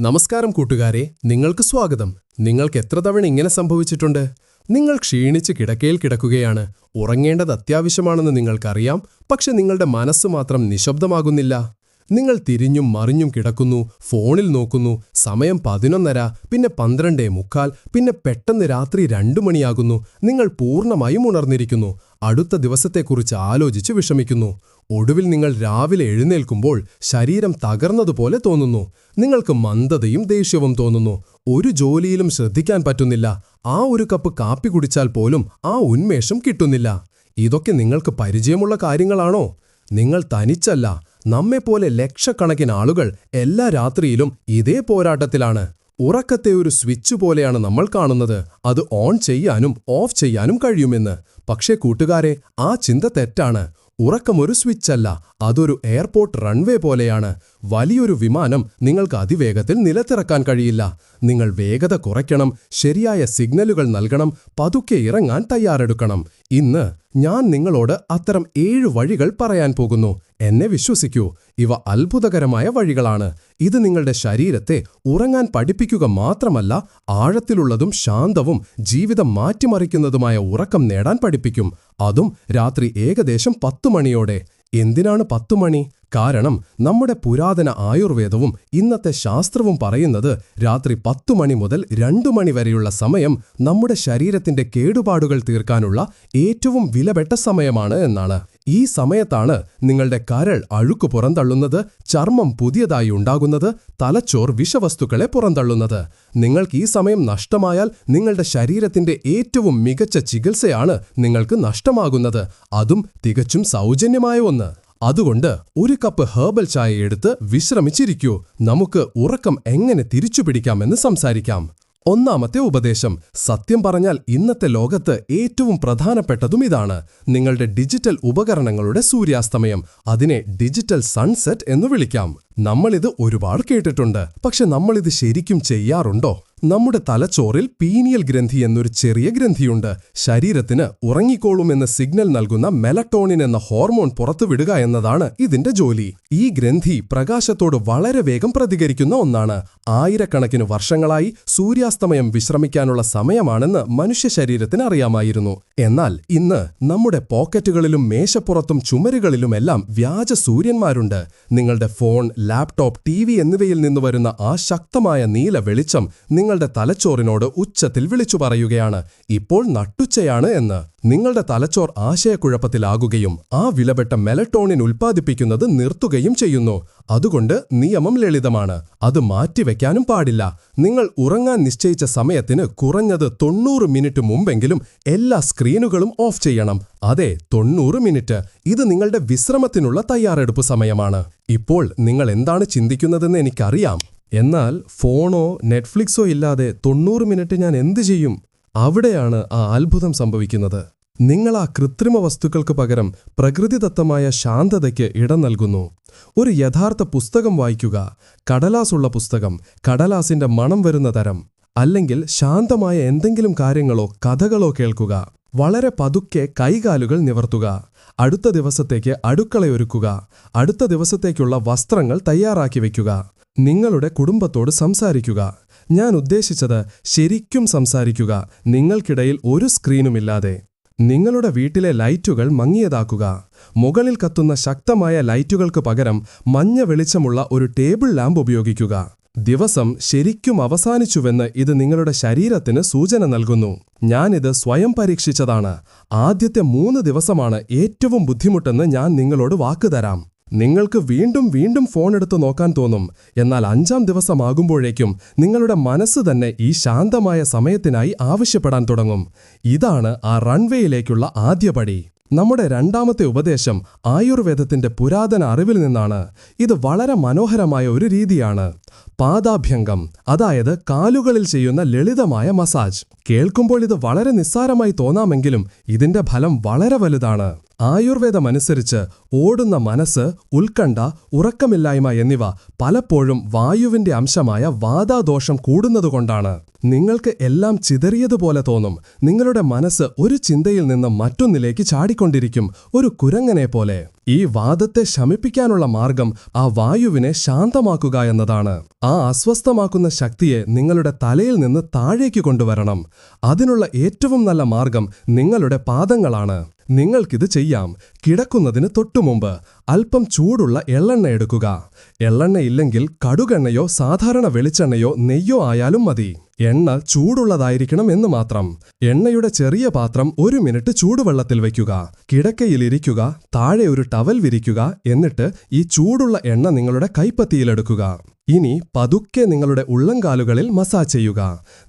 നമസ്കാരം കൂട്ടുകാരെ. നിങ്ങൾക്ക് സ്വാഗതം. നിങ്ങൾക്ക് എത്ര തവണ ഇങ്ങനെ സംഭവിച്ചിട്ടുണ്ട്? നിങ്ങൾ ക്ഷീണിച്ച് കിടക്കയിൽ കിടക്കുകയാണ്. ഉറങ്ങേണ്ടത് അത്യാവശ്യമാണെന്ന് നിങ്ങൾക്കറിയാം. പക്ഷെ നിങ്ങളുടെ മനസ്സ് മാത്രം നിശബ്ദമാകുന്നില്ല. നിങ്ങൾ തിരിഞ്ഞും മറിഞ്ഞും കിടക്കുന്നു ഫോണിൽ നോക്കുന്നു. സമയം പതിനൊന്നര പിന്നെ പന്ത്രണ്ടേ മുക്കാൽ പിന്നെ പെട്ടെന്ന് രാത്രി രണ്ടു മണിയാകുന്നു. നിങ്ങൾ പൂർണമായും ഉണർന്നിരിക്കുന്നു. അടുത്ത ദിവസത്തെക്കുറിച്ച് ആലോചിച്ച് വിഷമിക്കുന്നു. ഒടുവിൽ നിങ്ങൾ രാവിലെ എഴുന്നേൽക്കുമ്പോൾ ശരീരം തകർന്നതുപോലെ തോന്നുന്നു. നിങ്ങൾക്ക് മന്ദതയും ദേഷ്യവും തോന്നുന്നു. ഒരു ജോലിയിലും ശ്രദ്ധിക്കാൻ പറ്റുന്നില്ല. ആ ഒരു കപ്പ് കാപ്പി കുടിച്ചാൽ പോലും ആ ഉന്മേഷം കിട്ടുന്നില്ല. ഇതൊക്കെ നിങ്ങൾക്ക് പരിചയമുള്ള കാര്യങ്ങളാണോ? നിങ്ങൾ തനിച്ചല്ല. നമ്മെപ്പോലെ ലക്ഷക്കണക്കിന് ആളുകൾ എല്ലാ രാത്രിയിലും ഇതേ പോരാട്ടത്തിലാണ്. ഉറക്കത്തെ ഒരു സ്വിച്ച് പോലെയാണ് നമ്മൾ കാണുന്നത്. അത് ഓൺ ചെയ്യാനും ഓഫ് ചെയ്യാനും കഴിയുമെന്ന്. പക്ഷേ കൂട്ടുകാരെ ആ ചിന്ത തെറ്റാണ്. ഉറക്കം ഒരു സ്വിച്ചല്ല അതൊരു എയർപോർട്ട് റൺവേ പോലെയാണ്. വലിയൊരു വിമാനം നിങ്ങൾക്ക് അതിവേഗത്തിൽ നിലത്തിറക്കാൻ കഴിയില്ല. നിങ്ങൾ വേഗത കുറയ്ക്കണം ശരിയായ സിഗ്നലുകൾ നൽകണം പതുക്കെ ഇറങ്ങാൻ തയ്യാറെടുക്കണം. ഇന്ന് ഞാൻ നിങ്ങളോട് അത്തരം ഏഴ് വഴികൾ പറയാൻ പോകുന്നു. എന്നെ വിശ്വസിക്കൂ. ഇവ അത്ഭുതകരമായ വഴികളാണ്. ഇത് നിങ്ങളുടെ ശരീരത്തെ ഉറങ്ങാൻ പഠിപ്പിക്കുക മാത്രമല്ല ആഴത്തിലുള്ളതും ശാന്തവും ജീവിതം മാറ്റിമറിക്കുന്നതുമായ ഉറക്കം നേടാൻ പഠിപ്പിക്കും. അതും രാത്രി ഏകദേശം പത്തു മണിയോടെ. എന്തിനാണ് പത്തുമണി കാരണം നമ്മുടെ പുരാതന ആയുർവേദവും ഇന്നത്തെ ശാസ്ത്രവും പറയുന്നത് രാത്രി പത്തു മണി മുതൽ രണ്ടു മണി വരെയുള്ള സമയം നമ്മുടെ ശരീരത്തിന്റെ കേടുപാടുകൾ തീർക്കാനുള്ള ഏറ്റവും വിലപ്പെട്ട സമയമാണ് എന്നാണ്. ഈ സമയത്താണ് നിങ്ങളുടെ കരൾ അഴുക്ക് പുറന്തള്ളുന്നത് ചർമ്മം പുതിയതായി ഉണ്ടാകുന്നത് തലച്ചോർ വിഷവസ്തുക്കളെ പുറന്തള്ളുന്നത്. നിങ്ങൾക്ക് ഈ സമയം നഷ്ടമായാൽ നിങ്ങളുടെ ശരീരത്തിന്റെ ഏറ്റവും മികച്ച ചികിത്സയാണ് നിങ്ങൾക്ക് നഷ്ടമാകുന്നത്. അതും തികച്ചും സൗജന്യമായ ഒന്ന്. അതുകൊണ്ട് ഒരു കപ്പ് ഹേർബൽ ചായ എടുത്ത് വിശ്രമിച്ചിരിക്കൂ. നമുക്ക് ഉറക്കം എങ്ങനെ തിരിച്ചുപിടിക്കാമെന്ന് സംസാരിക്കാം. ഒന്നാമത്തെ ഉപദേശം. സത്യം പറഞ്ഞാൽ ഇന്നത്തെ ലോകത്ത് ഏറ്റവും പ്രധാനപ്പെട്ടതും ഇതാണ്. നിങ്ങളുടെ ഡിജിറ്റൽ ഉപകരണങ്ങളുടെ സൂര്യാസ്തമയം. അതിനെ ഡിജിറ്റൽ സൺസെറ്റ് എന്ന് വിളിക്കാം. നമ്മളിത് ഒരുപാട് കേട്ടിട്ടുണ്ട്. പക്ഷെ നമ്മളിത് ശരിക്കും ചെയ്യാറുണ്ടോ? നമ്മുടെ തലച്ചോറിൽ പീനിയൽ ഗ്രന്ഥി എന്നൊരു ചെറിയ ഗ്രന്ഥിയുണ്ട്. ശരീരത്തിന് ഉറങ്ങിക്കോളുമെന്ന് സിഗ്നൽ നൽകുന്ന മെലട്ടോണിൻ എന്ന ഹോർമോൺ പുറത്തുവിടുക എന്നതാണ് ഇതിന്റെ ജോലി. ഈ ഗ്രന്ഥി പ്രകാശത്തോട് വളരെ വേഗം പ്രതികരിക്കുന്ന ഒന്നാണ്. ആയിരക്കണക്കിന് വർഷങ്ങളായി സൂര്യാസ്തമയം വിശ്രമിക്കാനുള്ള സമയമാണെന്ന് മനുഷ്യ ശരീരത്തിന് അറിയാമായിരുന്നു. എന്നാൽ ഇന്ന് നമ്മുടെ പോക്കറ്റുകളിലും മേശപ്പുറത്തും ചുമരുകളിലുമെല്ലാം വ്യാജ സൂര്യന്മാരുണ്ട്. നിങ്ങളുടെ ഫോൺ ലാപ്ടോപ്പ് ടി എന്നിവയിൽ നിന്ന് വരുന്ന ആ ശക്തമായ നീല വെളിച്ചം നിങ്ങളുടെ തലച്ചോറിനോട് ഉച്ചത്തിൽ വിളിച്ചു പറയുകയാണ്. ഇപ്പോൾ നട്ടുച്ചയാണ് എന്ന്. നിങ്ങളുടെ തലച്ചോർ ആശയക്കുഴപ്പത്തിലാകുകയും ആ വിലപ്പെട്ട മെലട്ടോണിൻ ഉൽപ്പാദിപ്പിക്കുന്നത് നിർത്തുകയും ചെയ്യുന്നു. അതുകൊണ്ട് നിയമം ലളിതമാണ്. അത് മാറ്റിവെക്കാനും പാടില്ല. നിങ്ങൾ ഉറങ്ങാൻ നിശ്ചയിച്ച സമയത്തിന് കുറഞ്ഞത് തൊണ്ണൂറ് മിനിറ്റ് മുമ്പെങ്കിലും എല്ലാ സ്ക്രീനുകളും ഓഫ് ചെയ്യണം. അതെ തൊണ്ണൂറ് മിനിറ്റ്. ഇത് നിങ്ങളുടെ വിശ്രമത്തിനുള്ള തയ്യാറെടുപ്പ് സമയമാണ്. ഇപ്പോൾ നിങ്ങൾ എന്താണ് ചിന്തിക്കുന്നതെന്ന് എനിക്കറിയാം. എന്നാൽ ഫോണോ നെറ്റ്ഫ്ലിക്സോ ഇല്ലാതെ തൊണ്ണൂറ് മിനിറ്റ് ഞാൻ എന്തു ചെയ്യും? അവിടെയാണ് ആ അത്ഭുതം സംഭവിക്കുന്നത്. നിങ്ങൾ ആ കൃത്രിമ വസ്തുക്കൾക്ക് പകരം പ്രകൃതിദത്തമായ ശാന്തതയ്ക്ക് ഇടം നൽകുന്നു. ഒരു യഥാർത്ഥ പുസ്തകം വായിക്കുക കടലാസുള്ള പുസ്തകം കടലാസിന്റെ മണം വരുന്ന തരം അല്ലെങ്കിൽ ശാന്തമായ എന്തെങ്കിലും കാര്യങ്ങളോ കഥകളോ കേൾക്കുക. വളരെ പതുക്കെ കൈകാലുകൾ നിവർത്തുക. അടുത്ത ദിവസത്തേക്ക് അടുക്കളയൊരുക്കുക. അടുത്ത ദിവസത്തേക്കുള്ള വസ്ത്രങ്ങൾ തയ്യാറാക്കി വയ്ക്കുക. നിങ്ങളുടെ കുടുംബത്തോട് സംസാരിക്കുക. ഞാൻ ഉദ്ദേശിച്ചത് ശരിക്കും സംസാരിക്കുക. നിങ്ങൾക്കിടയിൽ ഒരു സ്ക്രീനുമില്ലാതെ. നിങ്ങളുടെ വീട്ടിലെ ലൈറ്റുകൾ മങ്ങിയതാക്കുക. മുകളിൽ കത്തുന്ന ശക്തമായ ലൈറ്റുകൾക്ക് പകരം മഞ്ഞ വെളിച്ചമുള്ള ഒരു ടേബിൾ ലാമ്പ് ഉപയോഗിക്കുക. ദിവസം ശരിക്കും അവസാനിച്ചുവെന്ന് ഇത് നിങ്ങളുടെ ശരീരത്തിന് സൂചന നൽകുന്നു. ഞാനിത് സ്വയം പരീക്ഷിച്ചതാണ്. ആദ്യത്തെ മൂന്ന് ദിവസമാണ് ഏറ്റവും ബുദ്ധിമുട്ടെന്ന് ഞാൻ നിങ്ങളോട് വാക്കുതരാം നിങ്ങൾക്ക് വീണ്ടും വീണ്ടും ഫോൺ എടുത്ത് നോക്കാൻ തോന്നും. എന്നാൽ അഞ്ചാം ദിവസമാകുമ്പോഴേക്കും നിങ്ങളുടെ മനസ്സ് തന്നെ ഈ ശാന്തമായ സമയത്തിനായി ആവശ്യപ്പെടാൻ തുടങ്ങും. ഇതാണ് ആ റൺവേയിലേക്കുള്ള ആദ്യപടി നമ്മുടെ രണ്ടാമത്തെ ഉപദേശം ആയുർവേദത്തിന്റെ പുരാതന അറിവിൽ നിന്നാണ്. ഇത് വളരെ മനോഹരമായ ഒരു രീതിയാണ്. പാദാഭ്യംഗം അതായത് കാലുകളിൽ ചെയ്യുന്ന ലളിതമായ മസാജ്. കേൾക്കുമ്പോൾ ഇത് വളരെ നിസ്സാരമായി തോന്നാമെങ്കിലും ഇതിന്റെ ഫലം വളരെ വലുതാണ്. ആയുർവേദമനുസരിച്ച് ഓടുന്ന മനസ്സ് ഉത്കണ്ഠ ഉറക്കമില്ലായ്മ എന്നിവ പലപ്പോഴും വായുവിന്റെ അംശമായ വാദാദോഷം കൂടുന്നതുകൊണ്ടാണ്. നിങ്ങൾക്ക് എല്ലാം ചിതറിയതുപോലെ തോന്നും. നിങ്ങളുടെ മനസ്സ് ഒരു ചിന്തയിൽ നിന്ന് മറ്റൊന്നിലേക്ക് ചാടിക്കൊണ്ടിരിക്കും. ഒരു കുരങ്ങനെ പോലെ. ഈ വാദത്തെ ശമിപ്പിക്കാനുള്ള മാർഗം ആ വായുവിനെ ശാന്തമാക്കുക എന്നതാണ്. ആ അസ്വസ്ഥമാക്കുന്ന ശക്തിയെ നിങ്ങളുടെ തലയിൽ നിന്ന് താഴേക്ക് കൊണ്ടുവരണം. അതിനുള്ള ഏറ്റവും നല്ല മാർഗം നിങ്ങളുടെ പാദങ്ങളാണ്. നിങ്ങൾക്കിത് ചെയ്യാം. കിടക്കുന്നതിന് തൊട്ടുമുമ്പ് അല്പം ചൂടുള്ള എള്ളെണ്ണ എടുക്കുക. എള്ളെണ്ണ ഇല്ലെങ്കിൽ കടുകെണ്ണയോ സാധാരണ വെളിച്ചെണ്ണയോ നെയ്യോ ആയാലും മതി. എണ്ണ ചൂടുള്ളതായിരിക്കണം എന്ന് മാത്രം. എണ്ണയുടെ ചെറിയ പാത്രം ഒരു മിനിറ്റ് ചൂടുവെള്ളത്തിൽ വയ്ക്കുക. കിടക്കയിലിരിക്കുക താഴെ ഒരു ടവൽ വിരിക്കുക എന്നിട്ട് ഈ ചൂടുള്ള എണ്ണ നിങ്ങളുടെ കൈപ്പത്തിയിലെടുക്കുക. ഇനി പതുക്കെ നിങ്ങളുടെ ഉള്ളംകാലുകളിൽ മസാജ് ചെയ്യുക.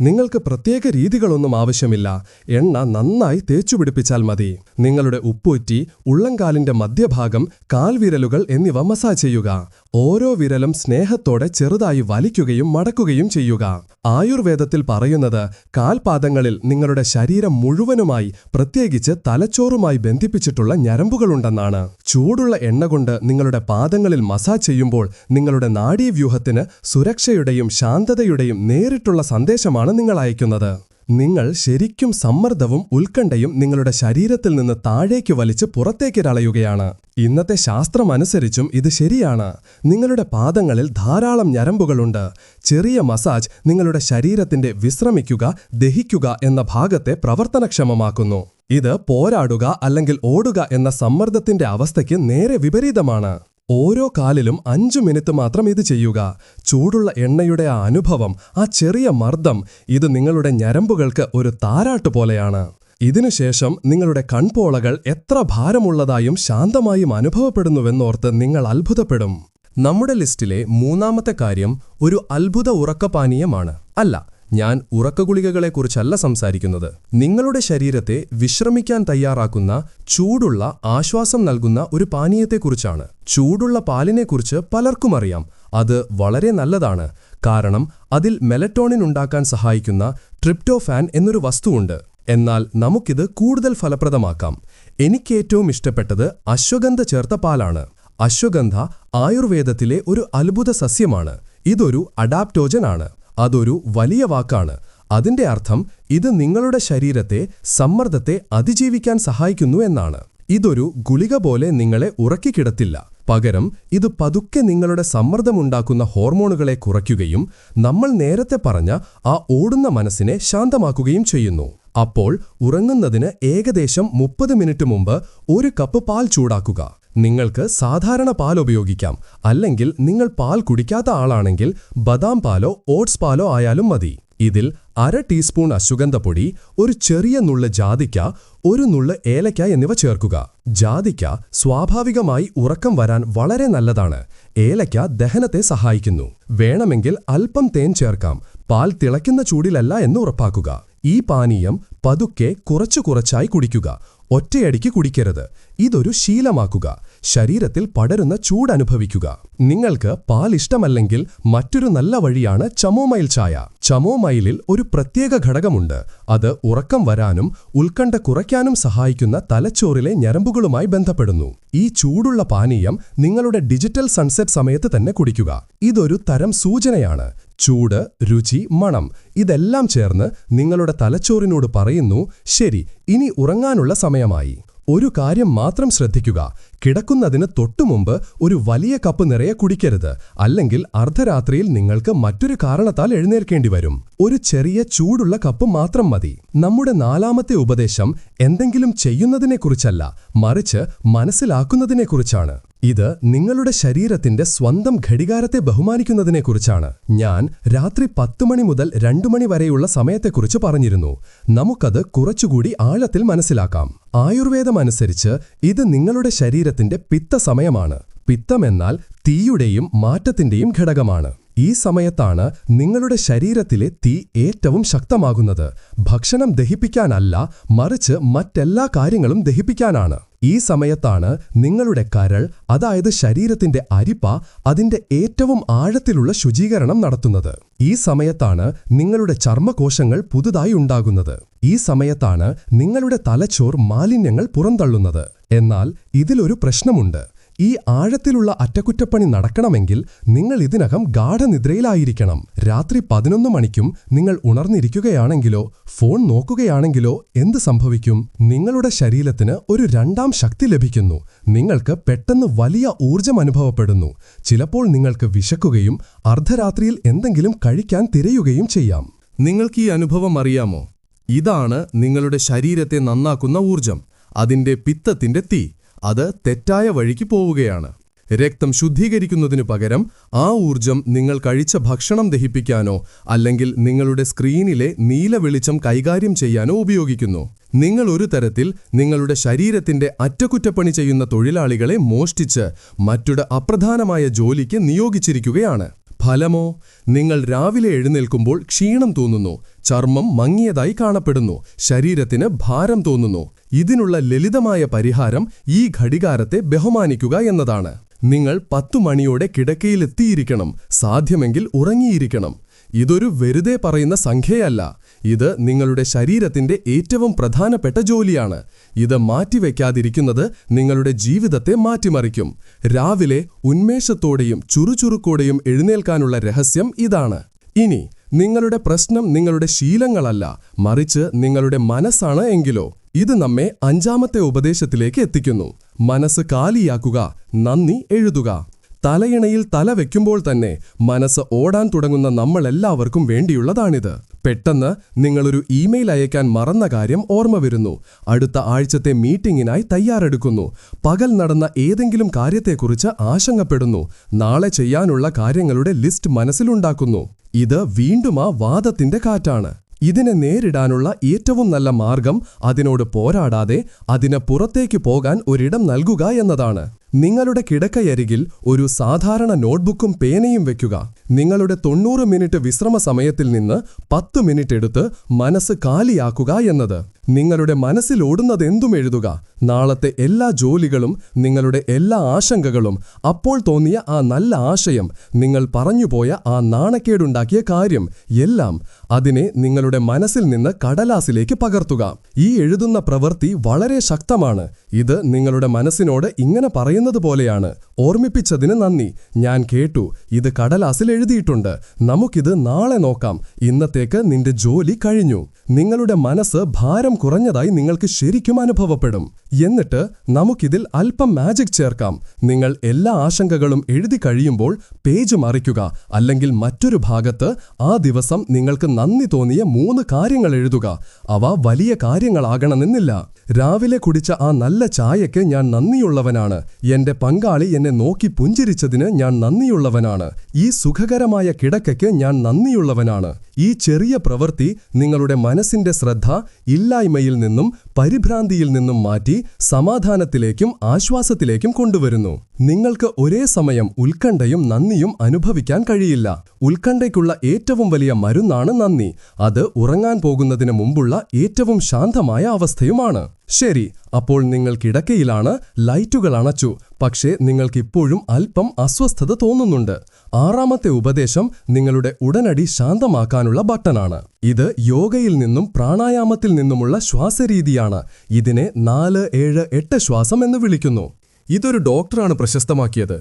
നിങ്ങൾക്ക് പ്രത്യേക രീതികളൊന്നും ആവശ്യമില്ല. എണ്ണ നന്നായി തേച്ചുപിടിപ്പിച്ചാൽ മതി. നിങ്ങളുടെ ഉപ്പൂറ്റി ഉള്ളംകാലിന്റെ മധ്യഭാഗം കാൽവിരലുകൾ എന്നിവ മസാജ് ചെയ്യുക. ഓരോ വിരലും സ്നേഹത്തോടെ ചെറുതായി വലിക്കുകയും മടക്കുകയും ചെയ്യുക. ആയുർവേദത്തിൽ പറയുന്നത് കാൽപാദങ്ങളിൽ നിങ്ങളുടെ ശരീരം മുഴുവനുമായി പ്രത്യേകിച്ച് തലച്ചോറുമായി ബന്ധിപ്പിച്ചിട്ടുള്ള ഞരമ്പുകളുണ്ടെന്നാണ്. ചൂടുള്ള എണ്ണ കൊണ്ട് നിങ്ങളുടെ പാദങ്ങളിൽ മസാജ് ചെയ്യുമ്പോൾ നിങ്ങളുടെ നാഡീവ്യൂഹത്തിന് സുരക്ഷയുടെയും ശാന്തതയുടെയും നേരിട്ടുള്ള സന്ദേശമാണ് നിങ്ങൾ അയക്കുന്നത് നിങ്ങൾ ശരിക്കും സമ്മർദ്ദവും ഉത്കണ്ഠയും നിങ്ങളുടെ ശരീരത്തിൽ നിന്ന് താഴേക്ക് വലിച്ച് പുറത്തേക്ക് കളയുകയാണ് ഇന്നത്തെ ശാസ്ത്രമനുസരിച്ചും ഇത് ശരിയാണ്. നിങ്ങളുടെ പാദങ്ങളിൽ ധാരാളം ഞരമ്പുകളുണ്ട്. ചെറിയ മസാജ് നിങ്ങളുടെ ശരീരത്തിന്റെ വിശ്രമിക്കുക ദഹിക്കുക എന്ന ഭാഗത്തെ പ്രവർത്തനക്ഷമമാക്കുന്നു. ഇത് പോരാടുക അല്ലെങ്കിൽ ഓടുക എന്ന സമ്മർദ്ദത്തിന്റെ അവസ്ഥയ്ക്ക് നേരെ വിപരീതമാണ്. ഓരോ കാലിലും അഞ്ചു മിനിറ്റ് മാത്രം ഇത് ചെയ്യുക. ചൂടുള്ള എണ്ണയുടെ ആ അനുഭവം ആ ചെറിയ മർദ്ദം ഇത് നിങ്ങളുടെ ഞരമ്പുകൾക്ക് ഒരു താരാട്ട് പോലെയാണ്. ഇതിനുശേഷം നിങ്ങളുടെ കൺപോളകൾ എത്ര ഭാരമുള്ളതായും ശാന്തമായും അനുഭവപ്പെടുന്നുവെന്നോർത്ത് നിങ്ങൾ അത്ഭുതപ്പെടും. നമ്മുടെ ലിസ്റ്റിലെ മൂന്നാമത്തെ കാര്യം ഒരു അത്ഭുത ഉറക്കപാനീയമാണ്. അല്ല ഞാൻ ഉറക്കഗുളികകളെക്കുറിച്ചല്ല സംസാരിക്കുന്നത്. നിങ്ങളുടെ ശരീരത്തെ വിശ്രമിക്കാൻ തയ്യാറാക്കുന്ന ചൂടുള്ള ആശ്വാസം നൽകുന്ന ഒരു പാനീയത്തെക്കുറിച്ചാണ്. ചൂടുള്ള പാലിനെക്കുറിച്ച് പലർക്കും അറിയാം. അത് വളരെ നല്ലതാണ്. കാരണം അതിൽ മെലറ്റോണിൻ ഉണ്ടാക്കാൻ സഹായിക്കുന്ന ട്രിപ്റ്റോഫാൻ എന്നൊരു വസ്തുവുണ്ട്. എന്നാൽ നമുക്കിത് കൂടുതൽ ഫലപ്രദമാക്കാം. എനിക്കേറ്റവും ഇഷ്ടപ്പെട്ടത് അശ്വഗന്ധ ചേർത്ത പാലാണ്. അശ്വഗന്ധ ആയുർവേദത്തിലെ ഒരു അത്ഭുത സസ്യമാണ്. ഇതൊരു അഡാപ്റ്റോജൻ ആണ് അതൊരു വലിയ വാക്കാണ്. അതിന്റെ അർത്ഥം ഇത് നിങ്ങളുടെ ശരീരത്തെ സമ്മർദ്ദത്തെ അതിജീവിക്കാൻ സഹായിക്കുന്നു എന്നാണ്. ഇതൊരു ഗുളിക പോലെ നിങ്ങളെ ഉറക്കിക്കിടത്തില്ല. പകരം ഇത് പതുക്കെ നിങ്ങളുടെ സമ്മർദ്ദമുണ്ടാക്കുന്ന ഹോർമോണുകളെ കുറയ്ക്കുകയും നമ്മൾ നേരത്തെ പറഞ്ഞ ആ ഓടുന്ന മനസ്സിനെ ശാന്തമാക്കുകയും ചെയ്യുന്നു. അപ്പോൾ ഉറങ്ങുന്നതിന് ഏകദേശം മുപ്പത് മിനിറ്റ് മുമ്പ് ഒരു കപ്പ് പാൽ ചൂടാക്കുക. നിങ്ങൾക്ക് സാധാരണ പാൽ ഉപയോഗിക്കാം. അല്ലെങ്കിൽ നിങ്ങൾ പാൽ കുടിക്കാത്ത ആളാണെങ്കിൽ ബദാം പാലോ ഓട്സ് പാലോ ആയാലും മതി. ഇതിൽ അര ടീസ്പൂൺ അശ്വഗന്ധപ്പൊടി ഒരു ചെറിയ നുള്ള് ജാതിക്ക ഒരു നുള്ള് ഏലക്ക എന്നിവ ചേർക്കുക. ജാതിക്ക സ്വാഭാവികമായി ഉറക്കം വരാൻ വളരെ നല്ലതാണ്. ഏലക്ക ദഹനത്തെ സഹായിക്കുന്നു. വേണമെങ്കിൽ അല്പം തേൻ ചേർക്കാം. പാൽ തിളയ്ക്കുന്ന ചൂടിലല്ല എന്ന് ഉറപ്പാക്കുക. ഈ പാനീയം പതുക്കെ കുറച്ചു കുറച്ചായി കുടിക്കുക. ഒറ്റയടിക്ക് കുടിക്കരുത്. ഇതൊരു ശീലമാക്കുക. ശരീരത്തിൽ പടരുന്ന ചൂടനുഭവിക്കുക. നിങ്ങൾക്ക് പാൽ ഇഷ്ടമല്ലെങ്കിൽ മറ്റൊരു നല്ല വഴിയാണ് ചമോമൈൽ ചായ. ചമോമൈലിൽ ഒരു പ്രത്യേക ഘടകമുണ്ട്. അത് ഉറക്കം വരാനും ഉത്കണ്ഠ കുറയ്ക്കാനും സഹായിക്കുന്ന തലച്ചോറിലെ ഞരമ്പുകളുമായി ബന്ധപ്പെടുന്നു. ഈ ചൂടുള്ള പാനീയം നിങ്ങളുടെ ഡിജിറ്റൽ സൺസെറ്റ് സമയത്ത് തന്നെ കുടിക്കുക. ഇതൊരു തരം സൂചനയാണ്. ചൂട് രുചി മണം ഇതെല്ലാം ചേർന്ന് നിങ്ങളുടെ തലച്ചോറിനോട് പറയുന്നു ശരി ഇനി ഉറങ്ങാനുള്ള സമയമായി. ഒരു കാര്യം മാത്രം ശ്രദ്ധിക്കുക. കിടക്കുന്നതിന് തൊട്ടുമുമ്പ് ഒരു വലിയ കപ്പ് നിറയെ കുടിക്കരുത്. അല്ലെങ്കിൽ അർദ്ധരാത്രിയിൽ നിങ്ങൾക്ക് മറ്റൊരു കാരണത്താൽ എഴുന്നേൽക്കേണ്ടി വരും. ഒരു ചെറിയ ചൂടുള്ള കപ്പ് മാത്രം മതി. നമ്മുടെ നാലാമത്തെ ഉപദേശം എന്തെങ്കിലും ചെയ്യുന്നതിനെക്കുറിച്ചല്ല. മറിച്ച് മനസ്സിലാക്കുന്നതിനെക്കുറിച്ചാണ്. ഇത് നിങ്ങളുടെ ശരീരത്തിന്റെ സ്വന്തം ഘടികാരത്തെ ബഹുമാനിക്കുന്നതിനെക്കുറിച്ചാണ്. ഞാൻ രാത്രി പത്ത് മണി മുതൽ രണ്ടു മണി വരെയുള്ള സമയത്തെക്കുറിച്ച് പറഞ്ഞിരുന്നു. നമുക്കത് കുറച്ചുകൂടി ആഴത്തിൽ മനസ്സിലാക്കാം. ആയുർവേദമനുസരിച്ച് ഇത് നിങ്ങളുടെ ശരീരത്തിന്റെ പിത്ത സമയമാണ് പിത്തമെന്നാൽ തീയുടെയും മാറ്റത്തിന്റെയും ഘടകമാണ്. ഈ സമയത്താണ് നിങ്ങളുടെ ശരീരത്തിലെ തീ ഏറ്റവും ശക്തമാകുന്നത്. ഭക്ഷണം ദഹിപ്പിക്കാനല്ല മറിച്ച് മറ്റെല്ലാ കാര്യങ്ങളും ദഹിപ്പിക്കാനാണ്. ഈ സമയത്താണ് നിങ്ങളുടെ കരൾ അതായത് ശരീരത്തിന്റെ അരിപ്പ അതിന്റെ ഏറ്റവും ആഴത്തിലുള്ള ശുചീകരണം നടത്തുന്നത്. ഈ സമയത്താണ് നിങ്ങളുടെ ചർമ്മകോശങ്ങൾ പുതുതായി ഉണ്ടാകുന്നത്. ഈ സമയത്താണ് നിങ്ങളുടെ തലച്ചോർ മാലിന്യങ്ങൾ പുറന്തള്ളുന്നത്. എന്നാൽ ഇതിലൊരു പ്രശ്നമുണ്ട്. ഈ ആഴത്തിലുള്ള അറ്റകുറ്റപ്പണി നടക്കണമെങ്കിൽ നിങ്ങൾ ഇതിനകം ഗാഠനിദ്രയിലായിരിക്കണം. രാത്രി പതിനൊന്ന് മണിക്കും നിങ്ങൾ ഉണർന്നിരിക്കുകയാണെങ്കിലോ ഫോൺ നോക്കുകയാണെങ്കിലോ എന്ത് സംഭവിക്കും? നിങ്ങളുടെ ശരീരത്തിന് ഒരു രണ്ടാം ശക്തി ലഭിക്കുന്നു. നിങ്ങൾക്ക് പെട്ടെന്ന് വലിയ ഊർജം അനുഭവപ്പെടുന്നു. ചിലപ്പോൾ നിങ്ങൾക്ക് വിശക്കുകയും അർദ്ധരാത്രിയിൽ എന്തെങ്കിലും കഴിക്കാൻ തിരയുകയും ചെയ്യാം. നിങ്ങൾക്ക് ഈ അനുഭവം അറിയാമോ? ഇതാണ് നിങ്ങളുടെ ശരീരത്തെ നന്നാക്കുന്ന ഊർജം അതിന്റെ പിത്തത്തിന്റെ തീ. അത് തെറ്റായ വഴിക്ക് പോവുകയാണ്. രക്തം ശുദ്ധീകരിക്കുന്നതിനു പകരം ആ ഊർജം നിങ്ങൾ കഴിച്ച ഭക്ഷണം ദഹിപ്പിക്കാനോ അല്ലെങ്കിൽ നിങ്ങളുടെ സ്ക്രീനിലെ നീല വെളിച്ചം കൈകാര്യം ചെയ്യാനോ ഉപയോഗിക്കുന്നു. നിങ്ങൾ ഒരു തരത്തിൽ നിങ്ങളുടെ ശരീരത്തിന്റെ അറ്റകുറ്റപ്പണി ചെയ്യുന്ന തൊഴിലാളികളെ മോഷ്ടിച്ച് മറ്റൊരു അപ്രധാനമായ ജോലിക്ക് നിയോഗിച്ചിരിക്കുകയാണ്. ഫലമോ? നിങ്ങൾ രാവിലെ എഴുന്നേൽക്കുമ്പോൾ ക്ഷീണം തോന്നുന്നു ചർമ്മം മങ്ങിയതായി കാണപ്പെടുന്നു ശരീരത്തിന് ഭാരം തോന്നുന്നു. ഇതിനുള്ള ലളിതമായ പരിഹാരം ഈ ഘടികാരത്തെ ബഹുമാനിക്കുക എന്നതാണ്. നിങ്ങൾ പത്തു മണിയോടെ കിടക്കയിലെത്തിയിരിക്കണം സാധ്യമെങ്കിൽ ഉറങ്ങിയിരിക്കണം. ഇതൊരു വെറുതെ പറയുന്ന സംഖ്യയല്ല. ഇത് നിങ്ങളുടെ ശരീരത്തിന്റെ ഏറ്റവും പ്രധാനപ്പെട്ട ജോലിയാണ്. ഇത് മാറ്റിവെക്കാതിരിക്കുന്നത് നിങ്ങളുടെ ജീവിതത്തെ മാറ്റിമറിക്കും. രാവിലെ ഉന്മേഷത്തോടെയും ചുറുചുറുക്കോടെയും എഴുന്നേൽക്കാനുള്ള രഹസ്യം ഇതാണ്. ഇനി നിങ്ങളുടെ പ്രശ്നം നിങ്ങളുടെ ശീലങ്ങളല്ല മറിച്ച് നിങ്ങളുടെ മനസ്സാണ് എങ്കിലോ. ഇത് നമ്മെ അഞ്ചാമത്തെ ഉപദേശത്തിലേക്ക് എത്തിക്കുന്നു. മനസ്സ് കാലിയാക്കുക നന്ദി എഴുതുക. തലയിണയിൽ തല വയ്ക്കുമ്പോൾ തന്നെ മനസ്സ് ഓടാൻ തുടങ്ങുന്ന നമ്മളെല്ലാവർക്കും വേണ്ടിയുള്ളതാണിത്. പെട്ടെന്ന് നിങ്ങളൊരു ഇമെയിൽ അയക്കാൻ മറന്ന കാര്യം ഓർമ്മ വരുന്നു. അടുത്ത ആഴ്ചത്തെ മീറ്റിംഗിനായി തയ്യാറെടുക്കുന്നു. പകൽ നടന്ന ഏതെങ്കിലും കാര്യത്തെക്കുറിച്ച് ആശങ്കപ്പെടുന്നു. നാളെ ചെയ്യാനുള്ള കാര്യങ്ങളുടെ ലിസ്റ്റ് മനസ്സിലുണ്ടാക്കുന്നു. ഇത് വീണ്ടും ആ വാദത്തിന്റെ കാറ്റാണ്. ഇതിനെ നേരിടാനുള്ള ഏറ്റവും നല്ല മാർഗം അതിനോട് പോരാടാതെ അതിന് പുറത്തേക്ക് പോകാൻ ഒരിടം നൽകുക എന്നതാണ്. നിങ്ങളുടെ കിടക്കയരികിൽ ഒരു സാധാരണ നോട്ട്ബുക്കും പേനയും വയ്ക്കുക നിങ്ങളുടെ തൊണ്ണൂറ് മിനിറ്റ് വിശ്രമ സമയത്തിൽ നിന്ന് പത്ത് മിനിറ്റ് എടുത്ത് മനസ്സ് കാലിയാക്കുക എന്നത്. നിങ്ങളുടെ മനസ്സിൽ ഓടുന്നതെന്തും എഴുതുക. നാളത്തെ എല്ലാ ജോലികളും നിങ്ങളുടെ എല്ലാ ആശങ്കകളും. അപ്പോൾ തോന്നിയ ആ നല്ല ആശയം നിങ്ങൾ പറഞ്ഞുപോയ ആ നാണക്കേടുണ്ടാക്കിയ കാര്യം എല്ലാം അതിനെ നിങ്ങളുടെ മനസ്സിൽ നിന്ന് കടലാസിലേക്ക് പകർത്തുക. ഈ എഴുതുന്ന പ്രവൃത്തി വളരെ ശക്തമാണ്. ഇത് നിങ്ങളുടെ മനസ്സിനോട് ഇങ്ങനെ പറയുന്നത് പോലെയാണ്. ഓർമ്മിപ്പിച്ചതിന് നന്ദി. ഞാൻ കേട്ടു. ഇത് കടലാസിൽ എഴുതിയിട്ടുണ്ട്. നമുക്കിത് നാളെ നോക്കാം. ഇന്നത്തേക്ക് നിന്റെ ജോലി കഴിഞ്ഞു. നിങ്ങളുടെ മനസ്സ് ഭാരം കുറഞ്ഞതായി നിങ്ങൾക്ക് ശരിക്കും അനുഭവപ്പെടും. എന്നിട്ട് നമുക്കിതിൽ അല്പം മാജിക് ചേർക്കാം. നിങ്ങൾ എല്ലാ ആശങ്കകളും എഴുതി കഴിയുമ്പോൾ പേജ് മറിക്കുക. അല്ലെങ്കിൽ മറ്റൊരു ഭാഗത്ത് ആ ദിവസം നിങ്ങൾക്ക് നന്ദി തോന്നിയ മൂന്ന് കാര്യങ്ങൾ എഴുതുക. അവ വലിയ കാര്യങ്ങളാകണമെന്നില്ല. രാവിലെ കുടിച്ച ആ നല്ല ചായയ്ക്ക് ഞാൻ നന്ദിയുള്ളവനാണ്. എന്റെ പങ്കാളി എന്നെ നോക്കി പുഞ്ചിരിച്ചതിന് ഞാൻ നന്ദിയുള്ളവനാണ്. ഈ സുഖകരമായ കിടക്കയ്ക്ക് ഞാൻ നന്ദിയുള്ളവനാണ്. ഈ ചെറിയ പ്രവൃത്തി നിങ്ങളുടെ മനസ്സിന്റെ ശ്രദ്ധ ഇല്ലായ്മയിൽ നിന്നും പരിഭ്രാന്തിയിൽ നിന്നും മാറ്റി സമാധാനത്തിലേക്കും ആശ്വാസത്തിലേക്കും കൊണ്ടുവരുന്നു. നിങ്ങൾക്ക് ഒരേ സമയം ഉത്കണ്ഠയും നന്ദിയും അനുഭവിക്കാൻ കഴിയില്ല. ഉത്കണ്ഠയ്ക്കുള്ള ഏറ്റവും വലിയ മരുന്നാണ് നന്ദി. അത് ഉറങ്ങാൻ പോകുന്നതിന് മുമ്പുള്ള ഏറ്റവും ശാന്തമായ അവസ്ഥയുമാണ്. ശരി അപ്പോൾ നിങ്ങൾ കിടക്കയിലാണ് ലൈറ്റുകൾ അണച്ചു പക്ഷേ നിങ്ങൾക്കിപ്പോഴും അല്പം അസ്വസ്ഥത തോന്നുന്നുണ്ട്. ആറാമത്തെ ഉപദേശം നിങ്ങളുടെ ഉടനടി ശാന്തമാക്കാനുള്ള ബട്ടണാണ്. ഇത് യോഗയിൽ നിന്നും പ്രാണായാമത്തിൽ നിന്നുമുള്ള ശ്വാസരീതിയാണ്. ഇതിനെ നാല് ഏഴ് എട്ട് ശ്വാസം എന്ന് വിളിക്കുന്നു. ഇതൊരു ഡോക്ടറാണ് പ്രശസ്തമാക്കിയത്.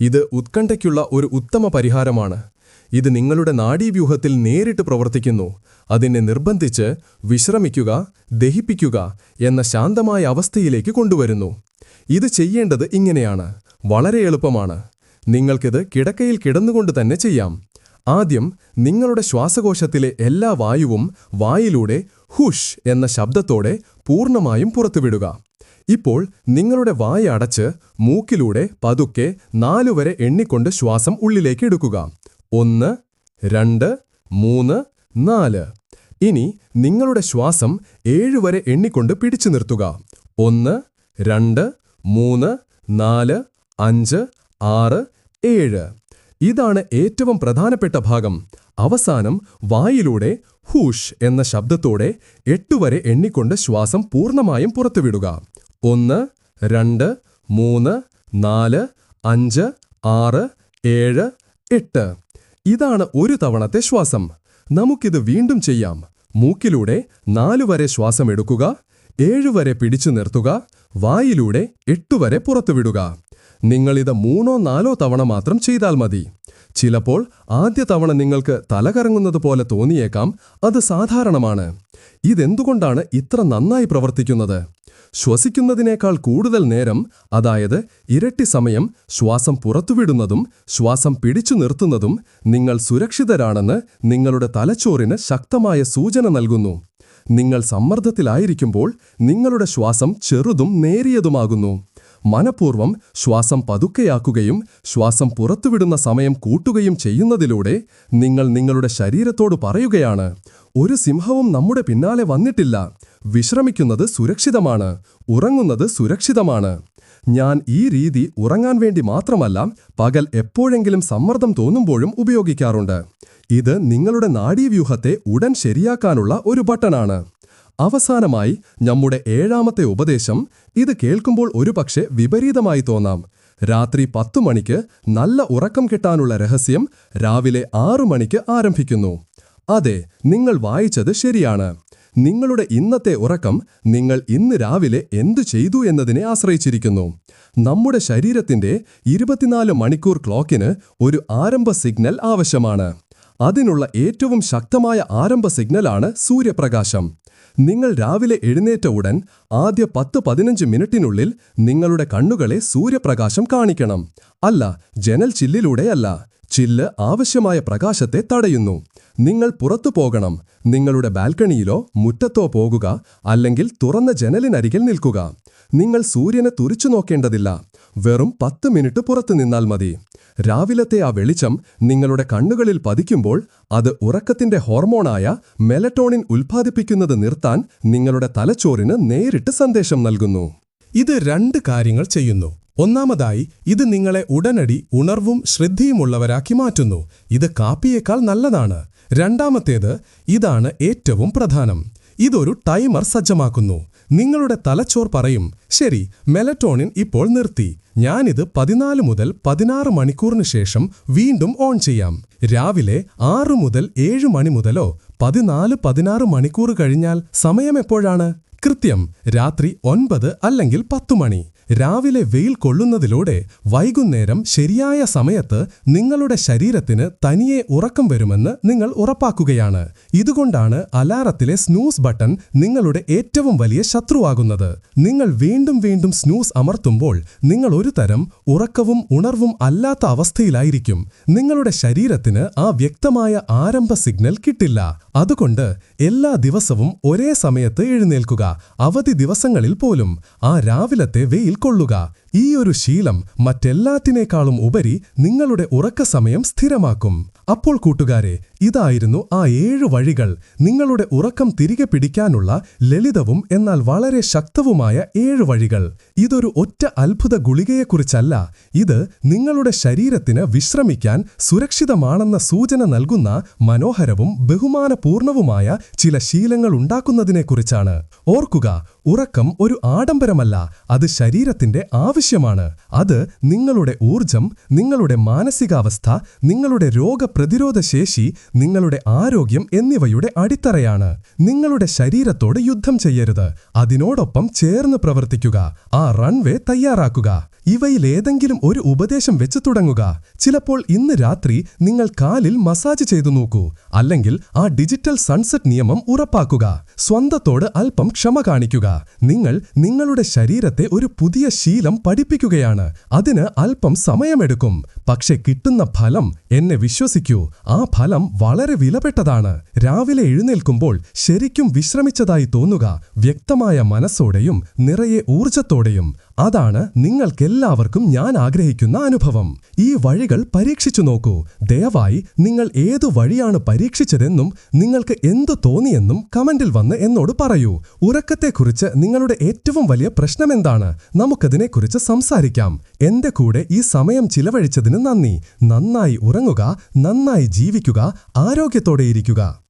ഇത് ഉത്കണ്ഠയ്ക്കുള്ള ഒരു ഉത്തമ പരിഹാരമാണ്. ഇത് നിങ്ങളുടെ നാഡീവ്യൂഹത്തിൽ നേരിട്ട് പ്രവർത്തിക്കുന്നു. അതിനെ നിർബന്ധിച്ച് വിശ്രമിക്കുക ദഹിപ്പിക്കുക എന്ന ശാന്തമായ അവസ്ഥയിലേക്ക് കൊണ്ടുവരുന്നു. ഇത് ചെയ്യേണ്ടത് ഇങ്ങനെയാണ്. വളരെ എളുപ്പമാണ്. നിങ്ങൾക്കിത് കിടക്കയിൽ കിടന്നുകൊണ്ട് തന്നെ ചെയ്യാം. ആദ്യം നിങ്ങളുടെ ശ്വാസകോശത്തിലെ എല്ലാ വായുവും വായിലൂടെ ഹുഷ് എന്ന ശബ്ദത്തോടെ പൂർണമായും പുറത്തുവിടുക. ഇപ്പോൾ നിങ്ങളുടെ വായ അടച്ച് മൂക്കിലൂടെ പതുക്കെ നാലുവരെ എണ്ണിക്കൊണ്ട് ശ്വാസം ഉള്ളിലേക്ക് എടുക്കുക. ഒന്ന് രണ്ട് മൂന്ന് നാല്. ഇനി നിങ്ങളുടെ ശ്വാസം ഏഴുവരെ എണ്ണിക്കൊണ്ട് പിടിച്ചു നിർത്തുക. ഒന്ന് രണ്ട് മൂന്ന് നാല് അഞ്ച് ആറ് ഏഴ്. ഇതാണ് ഏറ്റവും പ്രധാനപ്പെട്ട ഭാഗം. അവസാനം വായിലൂടെ ഹൂഷ് എന്ന ശബ്ദത്തോടെ എട്ടുവരെ എണ്ണിക്കൊണ്ട് ശ്വാസം പൂർണമായും പുറത്തുവിടുക. ഒന്ന് രണ്ട് മൂന്ന് നാല് അഞ്ച് ആറ് ഏഴ് എട്ട്. ഇതാണ് ഒരു തവണത്തെ ശ്വാസം. നമുക്കിത് വീണ്ടും ചെയ്യാം. മൂക്കിലൂടെ നാലുവരെ ശ്വാസം എടുക്കുക ഏഴുവരെ പിടിച്ചു നിർത്തുക വായിലൂടെ എട്ടുവരെ പുറത്തുവിടുക. നിങ്ങളിത് മൂന്നോ നാലോ തവണ മാത്രം ചെയ്താൽ മതി. ചിലപ്പോൾ ആദ്യ തവണ നിങ്ങൾക്ക് തലകറങ്ങുന്നത് പോലെ തോന്നിയേക്കാം അത് സാധാരണമാണ്. ഇതെന്തുകൊണ്ടാണ് ഇത്ര നന്നായി പ്രവർത്തിക്കുന്നത്? ശ്വസിക്കുന്നതിനേക്കാൾ കൂടുതൽ നേരം അതായത് ഇരട്ടി സമയം ശ്വാസം പുറത്തുവിടുന്നതും ശ്വാസം പിടിച്ചു നിർത്തുന്നതും നിങ്ങൾ സുരക്ഷിതരാണെന്ന് നിങ്ങളുടെ തലച്ചോറിന് ശക്തമായ സൂചന നൽകുന്നു. നിങ്ങൾ സമ്മർദ്ദത്തിലായിരിക്കുമ്പോൾ നിങ്ങളുടെ ശ്വാസം ചെറുതും നേരിയതുമാകുന്നു. മനഃപൂർവം ശ്വാസം പതുക്കെയാക്കുകയും ശ്വാസം പുറത്തുവിടുന്ന സമയം കൂട്ടുകയും ചെയ്യുന്നതിലൂടെ നിങ്ങൾ നിങ്ങളുടെ ശരീരത്തോട് പറയുകയാണ് ഒരു സിംഹവും നമ്മുടെ പിന്നാലെ വന്നിട്ടില്ല. വിശ്രമിക്കുന്നത് സുരക്ഷിതമാണ്. ഉറങ്ങുന്നത് സുരക്ഷിതമാണ്. ഞാൻ ഈ രീതി ഉറങ്ങാൻ വേണ്ടി മാത്രമല്ല പകൽ എപ്പോഴെങ്കിലും സമ്മർദ്ദം തോന്നുമ്പോഴും ഉപയോഗിക്കാറുണ്ട്. ഇത് നിങ്ങളുടെ നാഡീവ്യൂഹത്തെ ഉടൻ ശരിയാക്കാനുള്ള ഒരു ബട്ടണാണ്. അവസാനമായി നമ്മുടെ ഏഴാമത്തെ ഉപദേശം ഇത് കേൾക്കുമ്പോൾ ഒരുപക്ഷെ വിപരീതമായി തോന്നാം. രാത്രി പത്തു മണിക്ക് നല്ല ഉറക്കം കിട്ടാനുള്ള രഹസ്യം രാവിലെ ആറു മണിക്ക് ആരംഭിക്കുന്നു. അതെ നിങ്ങൾ വായിച്ചത് ശരിയാണ്. നിങ്ങളുടെ ഇന്നത്തെ ഉറക്കം നിങ്ങൾ ഇന്ന് രാവിലെ എന്തു ചെയ്തു എന്നതിനെ ആശ്രയിച്ചിരിക്കുന്നു. നമ്മുടെ ശരീരത്തിന്റെ ഇരുപത്തിനാല് മണിക്കൂർ ക്ലോക്കിന് ഒരു ആരംഭ സിഗ്നൽ ആവശ്യമാണ്. അതിനുള്ള ഏറ്റവും ശക്തമായ ആരംഭ സിഗ്നലാണ് സൂര്യപ്രകാശം. നിങ്ങൾ രാവിലെ എഴുന്നേറ്റ ഉടൻ ആദ്യ പത്ത് പതിനഞ്ച് മിനിറ്റിനുള്ളിൽ നിങ്ങളുടെ കണ്ണുകളെ സൂര്യപ്രകാശം കാണിക്കണം. അല്ല ജനൽ ചില്ലിലൂടെയല്ല. ചില്ല് ആവശ്യമായ പ്രകാശത്തെ തടയുന്നു. നിങ്ങൾ പുറത്തു പോകണം. നിങ്ങളുടെ ബാൽക്കണിയിലോ മുറ്റത്തോ പോകുക അല്ലെങ്കിൽ തുറന്ന ജനലിനരികിൽ നിൽക്കുക. നിങ്ങൾ സൂര്യനെ തുറിച്ചു നോക്കേണ്ടതില്ല. വെറും പത്ത് മിനിറ്റ് പുറത്തു നിന്നാൽ മതി. രാവിലത്തെ ആ വെളിച്ചം നിങ്ങളുടെ കണ്ണുകളിൽ പതിക്കുമ്പോൾ അത് ഉറക്കത്തിന്റെ ഹോർമോണായ മെലറ്റോണിൻ ഉൽപ്പാദിപ്പിക്കുന്നത് നിർത്താൻ നിങ്ങളുടെ തലച്ചോറിന് നേരിട്ട് സന്ദേശം നൽകുന്നു. ഇത് രണ്ട് കാര്യങ്ങൾ ചെയ്യുന്നു. ഒന്നാമതായി ഇത് നിങ്ങളെ ഉടനടി ഉണർവും ശ്രദ്ധയുമുള്ളവരാക്കി മാറ്റുന്നു. ഇത് കാപ്പിയേക്കാൾ നല്ലതാണ്. രണ്ടാമത്തേത് ഇതാണ് ഏറ്റവും പ്രധാനം. ഇതൊരു ടൈമർ സജ്ജമാക്കുന്നു. നിങ്ങളുടെ തലച്ചോർ പറയും ശരി മെലറ്റോണിൻ ഇപ്പോൾ നിർത്തി. ഞാനിത് പതിനാല് മുതൽ പതിനാറ് മണിക്കൂറിന് ശേഷം വീണ്ടും ഓൺ ചെയ്യാം. രാവിലെ ആറു മുതൽ ഏഴ് മണി മുതലോ പതിനാല് പതിനാറ് മണിക്കൂർ കഴിഞ്ഞാൽ സമയം എപ്പോഴാണ്? കൃത്യം രാത്രി ഒൻപത് അല്ലെങ്കിൽ പത്തു മണി. രാവിലെ വെയിൽ കൊള്ളുന്നതിലൂടെ വൈകുന്നേരം ശരിയായ സമയത്ത് നിങ്ങളുടെ ശരീരത്തിന് തനിയെ ഉറക്കം വരുമെന്ന് നിങ്ങൾ ഉറപ്പാക്കുകയാണ്. ഇതുകൊണ്ടാണ് അലാറത്തിലെ സ്നൂസ് ബട്ടൺ നിങ്ങളുടെ ഏറ്റവും വലിയ ശത്രുവാകുന്നത്. നിങ്ങൾ വീണ്ടും വീണ്ടും സ്നൂസ് അമർത്തുമ്പോൾ നിങ്ങൾ ഒരു തരം ഉറക്കവും ഉണർവും അല്ലാത്ത അവസ്ഥയിലായിരിക്കും. നിങ്ങളുടെ ശരീരത്തിന് ആ വ്യക്തമായ ആരംഭ സിഗ്നൽ കിട്ടില്ല. അതുകൊണ്ട് എല്ലാ ദിവസവും ഒരേ സമയത്ത് എഴുന്നേൽക്കുക. അവധി ദിവസങ്ങളിൽ പോലും ആ രാവിലത്തെ വെയിൽ കൊള്ളുക ഈ ഒരു ശീലം മറ്റെല്ലാത്തിനേക്കാളും ഉപരി നിങ്ങളുടെ ഉറക്കസമയം സ്ഥിരമാക്കും. അപ്പോൾ കൂട്ടുകാരെ ഇതായിരുന്നു ആ ഏഴു വഴികൾ നിങ്ങളുടെ ഉറക്കം തിരികെ പിടിക്കാനുള്ള ലളിതവും എന്നാൽ വളരെ ശക്തവുമായ ഏഴു വഴികൾ. ഇതൊരു ഒറ്റ അത്ഭുത ഗുളികയെക്കുറിച്ചല്ല ഇത് നിങ്ങളുടെ ശരീരത്തിന് വിശ്രമിക്കാൻ സുരക്ഷിതമാണെന്ന സൂചന നൽകുന്ന മനോഹരവും ബഹുമാനപൂർണവുമായ ചില ശീലങ്ങൾ ഉണ്ടാക്കുന്നതിനെക്കുറിച്ചാണ്. ഓർക്കുക ഉറക്കം ഒരു ആഡംബരമല്ല അത് ശരീരത്തിന്റെ ആവശ്യമാണ് അത് നിങ്ങളുടെ ഊർജം നിങ്ങളുടെ മാനസികാവസ്ഥ നിങ്ങളുടെ രോഗപ്രതിരോധ ശേഷി നിങ്ങളുടെ ആരോഗ്യം എന്നിവയുടെ അടിത്തറയാണ്. നിങ്ങളുടെ ശരീരത്തോട് യുദ്ധം ചെയ്യരുത്. അതിനോടൊപ്പം ചേർന്ന് പ്രവർത്തിക്കുക. ആ റൺവേ തയ്യാറാക്കുക. ഇവയിലേതെങ്കിലും ഒരു ഉപദേശം വെച്ചു തുടങ്ങുക. ചിലപ്പോൾ ഇന്ന് രാത്രി നിങ്ങൾ കാലിൽ മസാജ് ചെയ്തു നോക്കൂ. അല്ലെങ്കിൽ ആ ഡിജിറ്റൽ സൺസെറ്റ് നിയമം ഉറപ്പാക്കുക. സ്വന്തത്തോട് അല്പം ക്ഷമ കാണിക്കുക. നിങ്ങൾ നിങ്ങളുടെ ശരീരത്തെ ഒരു പുതിയ ശീലം പഠിപ്പിക്കുകയാണ്. അതിന് അല്പം സമയമെടുക്കും. പക്ഷെ കിട്ടുന്ന ഫലം എന്നെ വിശ്വസിക്കൂ. ആ ഫലം വളരെ വിലപ്പെട്ടതാണ്. രാവിലെ എഴുന്നേൽക്കുമ്പോൾ ശരിക്കും വിശ്രമിച്ചതായി തോന്നുക. വ്യക്തമായ മനസ്സോടെയും നിറയെ ഊർജത്തോടെയും അതാണ് നിങ്ങൾക്കെല്ലാവർക്കും ഞാൻ ആഗ്രഹിക്കുന്ന അനുഭവം. ഈ വഴികൾ പരീക്ഷിച്ചു നോക്കൂ. ദയവായി നിങ്ങൾ ഏതു വഴിയാണ് പരീക്ഷിച്ചതെന്നും നിങ്ങൾക്ക് എന്തു തോന്നിയെന്നും കമന്റിൽ വന്ന് എന്നോട് പറയൂ. ഉറക്കത്തെക്കുറിച്ച് നിങ്ങളുടെ ഏറ്റവും വലിയ പ്രശ്നമെന്താണ്? നമുക്കതിനെക്കുറിച്ച് സംസാരിക്കാം. എന്റെ കൂടെ ഈ സമയം ചിലവഴിച്ചതിന് നന്ദി. നന്നായി ഉറങ്ങുക നന്നായി ജീവിക്കുക ആരോഗ്യത്തോടെയിരിക്കുക